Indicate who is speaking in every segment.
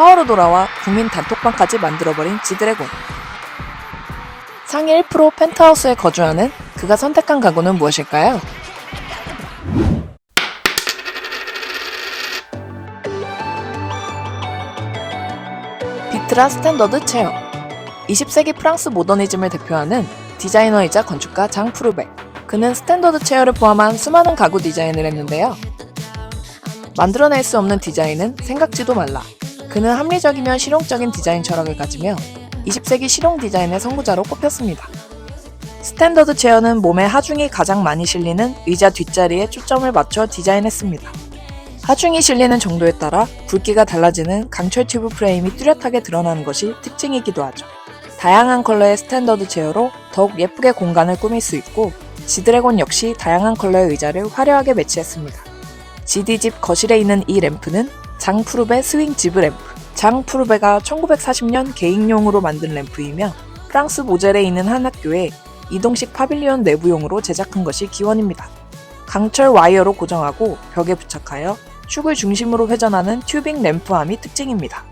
Speaker 1: 파워로 돌아와 국민 단톡방까지 만들어버린 지드래곤. 상위 1% 펜트하우스에 거주하는 그가 선택한 가구는 무엇일까요? 비트라 스탠더드 체어 20세기 프랑스 모더니즘을 대표하는 디자이너이자 건축가 장 프루베 그는 스탠더드 체어를 포함한 수많은 가구 디자인을 했는데요 만들어낼 수 없는 디자인은 생각지도 말라 그는 합리적이며 실용적인 디자인 철학을 가지며 20세기 실용 디자인의 선구자로 꼽혔습니다 스탠더드 체어는 몸에 하중이 가장 많이 실리는 의자 뒷자리에 초점을 맞춰 디자인했습니다 하중이 실리는 정도에 따라 굵기가 달라지는 강철 튜브 프레임이 뚜렷하게 드러나는 것이 특징이기도 하죠. 다양한 컬러의 스탠더드 체어로 더욱 예쁘게 공간을 꾸밀 수 있고 지드래곤 역시 다양한 컬러의 의자를 화려하게 매치했습니다. GD집 거실에 있는 이 램프는 장푸르베 스윙 지브 램프. 장푸르베가 1940년 개인용으로 만든 램프이며 프랑스 모젤에 있는 한 학교에 이동식 파빌리온 내부용으로 제작한 것이 기원입니다. 강철 와이어로 고정하고 벽에 부착하여 축을 중심으로 회전하는 튜빙 램프함이 특징입니다.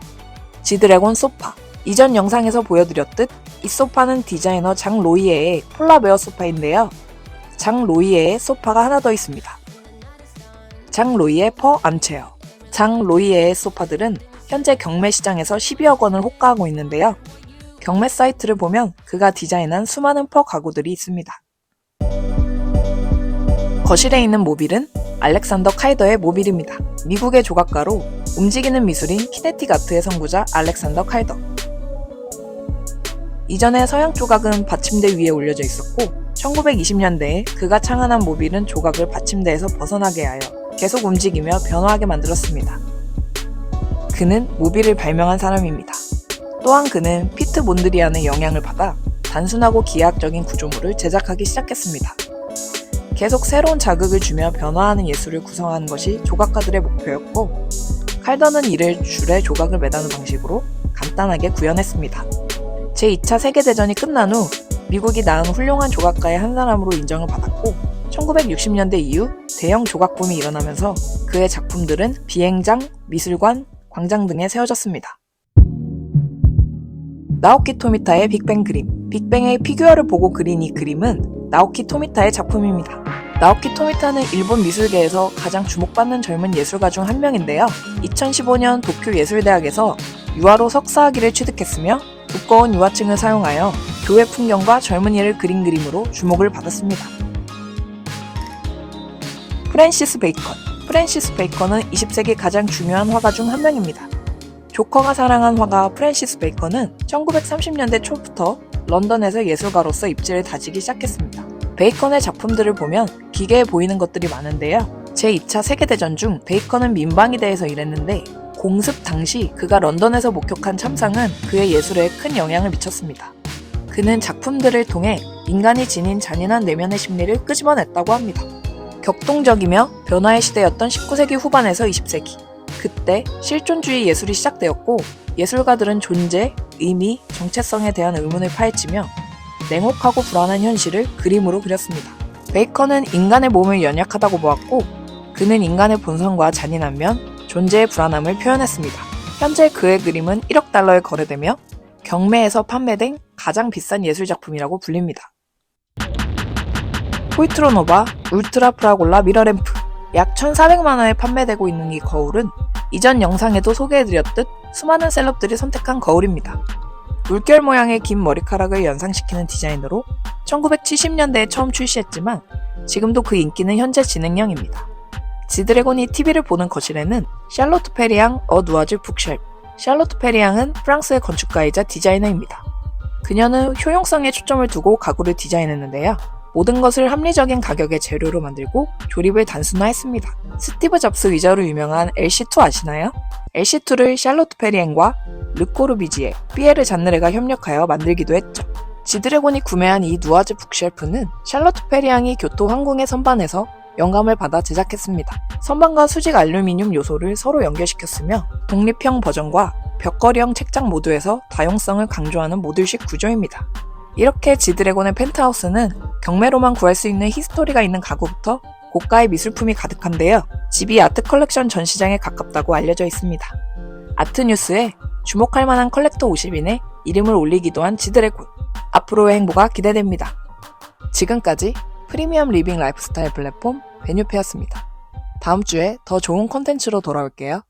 Speaker 1: 지드래곤 소파. 이전 영상에서 보여드렸듯 이 소파는 디자이너 장 로이에의 폴라베어 소파인데요. 장 로이에의 소파가 하나 더 있습니다. 장 로이의 퍼 암체어. 장 로이에의 소파들은 현재 경매 시장에서 12억 원을 호가하고 있는데요. 경매 사이트를 보면 그가 디자인한 수많은 퍼 가구들이 있습니다. 거실에 있는 모빌은 알렉산더 카이더의 모빌입니다. 미국의 조각가로 움직이는 미술인 키네틱 아트의 선구자 알렉산더 카이더. 이전에 서양 조각은 받침대 위에 올려져 있었고 1920년대에 그가 창안한 모빌은 조각을 받침대에서 벗어나게 하여 계속 움직이며 변화하게 만들었습니다. 그는 모빌을 발명한 사람입니다. 또한 그는 피트 몬드리안의 영향을 받아 단순하고 기하학적인 구조물을 제작하기 시작했습니다. 계속 새로운 자극을 주며 변화하는 예술을 구성하는 것이 조각가들의 목표였고, 칼더는 이를 줄에 조각을 매다는 방식으로 간단하게 구현했습니다. 제2차 세계대전이 끝난 후 미국이 낳은 훌륭한 조각가의 한 사람으로 인정을 받았고, 1960년대 이후 대형 조각붐이 일어나면서 그의 작품들은 비행장, 미술관, 광장 등에 세워졌습니다. 나오키 토미타의 빅뱅 그림. 빅뱅의 피규어를 보고 그린 이 그림은 나오키 토미타의 작품입니다. 나오키 토미타는 일본 미술계에서 가장 주목받는 젊은 예술가 중 한 명인데요. 2015년 도쿄 예술대학에서 유화로 석사학위를 취득했으며 두꺼운 유화층을 사용하여 교회 풍경과 젊은이를 그린 그림으로 주목을 받았습니다. 프랜시스 베이컨. 프랜시스 베이컨은 20세기 가장 중요한 화가 중 한 명입니다. 조커가 사랑한 화가 프랜시스 베이컨은 1930년대 초부터 런던에서 예술가로서 입지를 다지기 시작했습니다. 베이컨의 작품들을 보면 기괴해 보이는 것들이 많은데요. 제2차 세계대전 중 베이컨은 민방위대에서 일했는데 공습 당시 그가 런던에서 목격한 참상은 그의 예술에 큰 영향을 미쳤습니다. 그는 작품들을 통해 인간이 지닌 잔인한 내면의 심리를 끄집어냈다고 합니다. 격동적이며 변화의 시대였던 19세기 후반에서 20세기. 그때 실존주의 예술이 시작되었고 예술가들은 존재, 의미, 정체성에 대한 의문을 파헤치며 냉혹하고 불안한 현실을 그림으로 그렸습니다. 베이컨은 인간의 몸을 연약하다고 보았고 그는 인간의 본성과 잔인한 면, 존재의 불안함을 표현했습니다. 현재 그의 그림은 1억 달러에 거래되며 경매에서 판매된 가장 비싼 예술작품이라고 불립니다. 포이트로노바 울트라 프라골라 미러램프 약 1,400만 원에 판매되고 있는 이 거울은 이전 영상에도 소개해드렸듯 수많은 셀럽들이 선택한 거울입니다. 물결 모양의 긴 머리카락을 연상시키는 디자인으로 1970년대에 처음 출시했지만 지금도 그 인기는 현재 진행형입니다. 지드래곤이 TV를 보는 거실에는 샬로트 페리앙 어 누아즈 북쉘 샬로트 페리앙은 프랑스의 건축가이자 디자이너입니다. 그녀는 효용성에 초점을 두고 가구를 디자인했는데요. 모든 것을 합리적인 가격의 재료로 만들고 조립을 단순화했습니다. 스티브 잡스 위저로 유명한 LC2 아시나요? LC2를 샬로트 페리엔과 르코르비지에, 피에르 잔느레가 협력하여 만들기도 했죠. 지드래곤이 구매한 이 누아즈 북쉘프는 샬로트 페리앙이 교토 항공의 선반에서 영감을 받아 제작했습니다. 선반과 수직 알루미늄 요소를 서로 연결시켰으며 독립형 버전과 벽걸이형 책장 모두에서 다용성을 강조하는 모듈식 구조입니다. 이렇게 지드래곤의 펜트하우스는 경매로만 구할 수 있는 히스토리가 있는 가구부터 고가의 미술품이 가득한데요. 집이 아트 컬렉션 전시장에 가깝다고 알려져 있습니다. 아트뉴스에 주목할 만한 컬렉터 50인에 이름을 올리기도 한 지드래곤. 앞으로의 행보가 기대됩니다. 지금까지 프리미엄 리빙 라이프스타일 플랫폼 베뉴페였습니다. 다음 주에 더 좋은 콘텐츠로 돌아올게요.